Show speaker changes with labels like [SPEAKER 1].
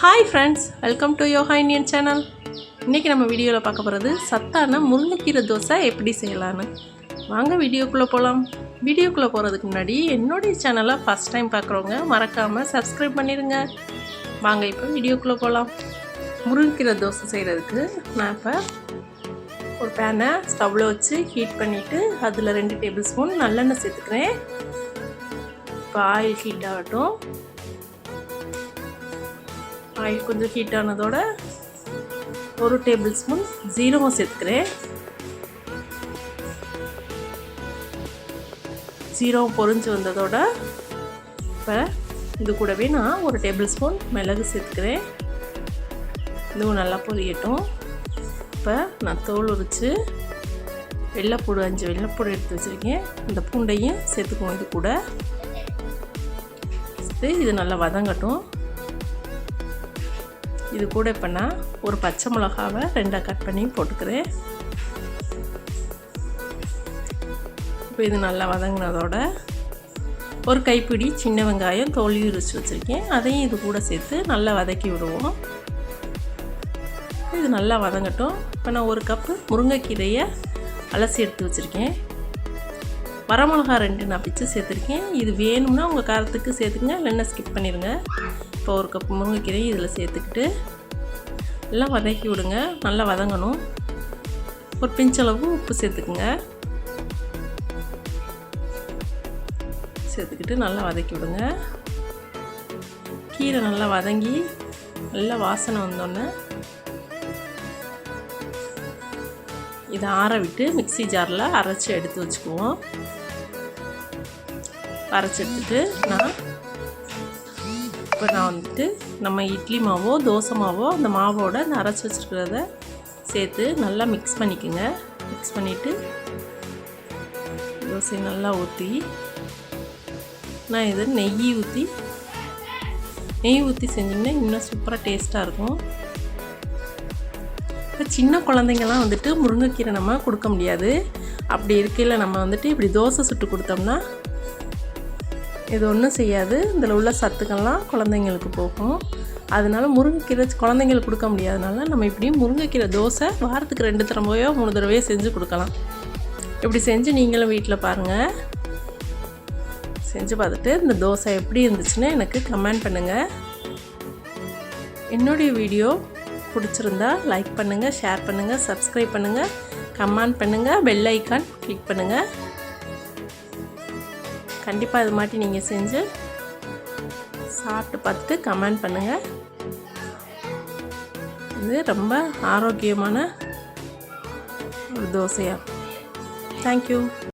[SPEAKER 1] Hi friends welcome to yoga Indian channel இன்றைக்கி நம்ம வீடியோவில் பார்க்க போகிறது சத்தான முருங்கைக்கீரை தோசை எப்படி செய்யலான்னு வாங்க வீடியோக்குள்ளே போகலாம் வீடியோக்குள்ளே போகிறதுக்கு முன்னாடி என்னுடைய சேனலை ஃபஸ்ட் டைம் பார்க்குறவங்க மறக்காமல் சப்ஸ்கிரைப் பண்ணிடுங்க. வாங்க இப்போ வீடியோக்குள்ளே போகலாம் முருங்கைக்கீரை தோசை செய்கிறதுக்கு நான் இப்போ ஒரு பேனை ஸ்டவ்வில் வச்சு ஹீட் பண்ணிவிட்டு அதில் ரெண்டு டேபிள் ஸ்பூன் நல்லெண்ணெய் சேர்த்துக்கிறேன். இப்போ ஆயில் ஹீட் ஆகட்டும். ஆயில் கொஞ்சம் ஹீட் ஆனதோட ஒரு டேபிள் ஸ்பூன் ஜீரகம் சேர்த்துக்கிறேன். ஜீரகம் பொரிஞ்சு வந்ததோட இப்போ இது கூடவே நான் ஒரு டேபிள் ஸ்பூன் மிளகு சேர்த்துக்கிறேன். இதுவும் நல்லா பொரியட்டும். இப்போ நான் தோல் உரித்து வெள்ளைப்பூடு அஞ்சு வெள்ளைப்பூடு எடுத்து வச்சுருக்கேன். இந்த பூண்டையும் சேர்த்துக்குவோம் இது கூட. இது நல்லா வதங்கட்டும். இது கூட இப்போ நான் ஒரு பச்சை மிளகாவை ரெண்டாக கட் பண்ணி போட்டுக்கிறேன். இப்போ இது நல்லா வதங்கினதோட ஒரு கைப்பிடி சின்ன வெங்காயம் தோல்வி உரிச்சு வச்சுருக்கேன். அதையும் இது கூட சேர்த்து நல்லா வதக்கி விடுவோம். இது நல்லா வதங்கட்டும். இப்போ நான் ஒரு கப்பு முருங்கைக்கீரையை அலசி எடுத்து வச்சுருக்கேன். வரமிளகா ரெண்டு நான் பிச்சு சேர்த்துருக்கேன். இது வேணும்னா உங்கள் காரத்துக்கு சேர்த்துக்கங்க இல்லைன்னா ஸ்கிப் பண்ணிடுங்க இப்போ ஒரு கப் முருங்கைக்கீரை இதில் சேர்த்துக்கிட்டு எல்லாம் வதக்கி விடுங்க. நல்லா வதங்கணும். ஒரு பிஞ்சளவு உப்பு சேர்த்துக்குங்க. சேர்த்துக்கிட்டு நல்லா வதக்கி விடுங்க. கீரை நல்லா வதங்கி நல்லா வாசனை வந்தோடனே இதை ஆற விட்டு மிக்சி ஜாரில் அரைச்சி எடுத்து வச்சுக்குவோம். அரைச்சி எடுத்துட்டு நான் இப்போ நான் வந்துட்டு நம்ம இட்லி மாவோ தோசை மாவோ அந்த மாவோட நான் அரைச்சி வச்சுருக்கிறத சேர்த்து நல்லா மிக்ஸ் பண்ணிக்கோங்க. மிக்ஸ் பண்ணிவிட்டு தோசை நல்லா ஊற்றி நான் இதை நெய் ஊற்றி நெய் ஊற்றி செஞ்சிங்கன்னா இன்னும் சூப்பராக டேஸ்ட்டாக இருக்கும். இப்போ சின்ன குழந்தைங்கள்லாம் வந்துட்டு முருங்கைக்கீரை நம்ம கொடுக்க முடியாது. அப்படி இருக்கையில் நம்ம வந்துட்டு இப்படி தோசை சுட்டு கொடுத்தோம்னா இது ஒன்றும் செய்யாது. இதில் உள்ள சத்துக்கள்லாம் குழந்தைங்களுக்கு போகும். அதனால் முருங்கைக்கீரை குழந்தைங்களுக்கு கொடுக்க முடியாதனால நம்ம இப்படியும் முருங்கைக்கீரை தோசை வாரத்துக்கு ரெண்டு தடவையோ மூணு தடவையோ செஞ்சு கொடுக்கலாம். இப்படி செஞ்சு நீங்களும் வீட்டில் பாருங்கள் செஞ்சு பார்த்துட்டு இந்த தோசை எப்படி இருந்துச்சுன்னு எனக்கு கமெண்ட் பண்ணுங்கள் என்னுடைய வீடியோ பிடிச்சிருந்தா லைக் பண்ணுங்கள் ஷேர் பண்ணுங்கள் சப்ஸ்கிரைப் பண்ணுங்கள் கமெண்ட் பண்ணுங்கள் பெல் ஐக்கான் கிளிக் பண்ணுங்கள் கண்டிப்பாக இது மாட்டி நீங்கள் செஞ்சு சாப்பிட்டு பார்த்துட்டு கமெண்ட் பண்ணுங்கள் இது ரொம்ப ஆரோக்கியமான ஒரு தோசையாக தேங்க்யூ